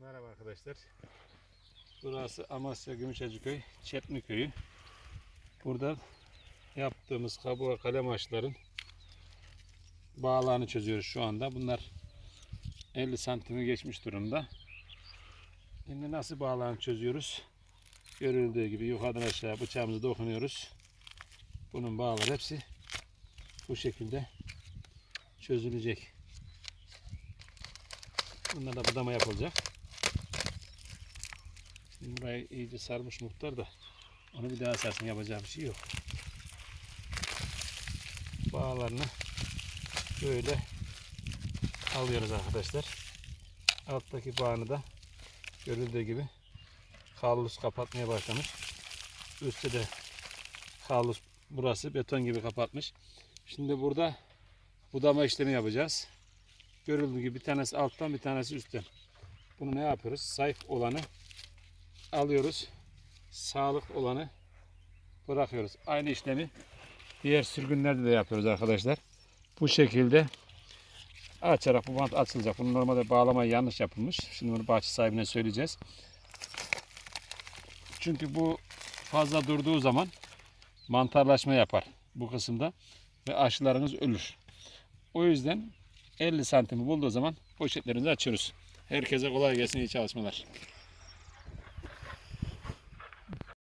Merhaba arkadaşlar. Burası Amasya Gümüşhacıköy Çepni Köyü. Burada yaptığımız kabuğa kalem ağaçların bağlarını çözüyoruz şu anda. Bunlar 50 santimi geçmiş durumda. Şimdi nasıl bağlarını çözüyoruz? Görüldüğü gibi yukarıdan aşağı bıçağımızı dokunuyoruz. Bunun bağları hepsi bu şekilde çözülecek. Bunlar da budama yapılacak. Şimdi burayı iyice sarmış muhtar da onu bir daha sarsın yapacağı bir şey yok. Bağlarını böyle alıyoruz arkadaşlar. Alttaki bağını da görüldüğü gibi kablus kapatmaya başlamış. Üstte de kablus burası beton gibi kapatmış. Şimdi burada budama işlemi yapacağız. Görüldüğü gibi bir tanesi alttan bir tanesi üstten. Bunu ne yapıyoruz? Zayıf olanı alıyoruz. Sağlık olanı bırakıyoruz. Aynı işlemi diğer sürgünlerde de yapıyoruz arkadaşlar. Bu şekilde açarak bu bant açılacak. Bunu normalde bağlama yanlış yapılmış. Şimdi bunu bahçe sahibine söyleyeceğiz. Çünkü bu fazla durduğu zaman mantarlaşma yapar bu kısımda ve aşılarınız ölür. O yüzden 50 santimi bulduğu zaman poşetlerinizi açıyoruz. Herkese kolay gelsin, iyi çalışmalar.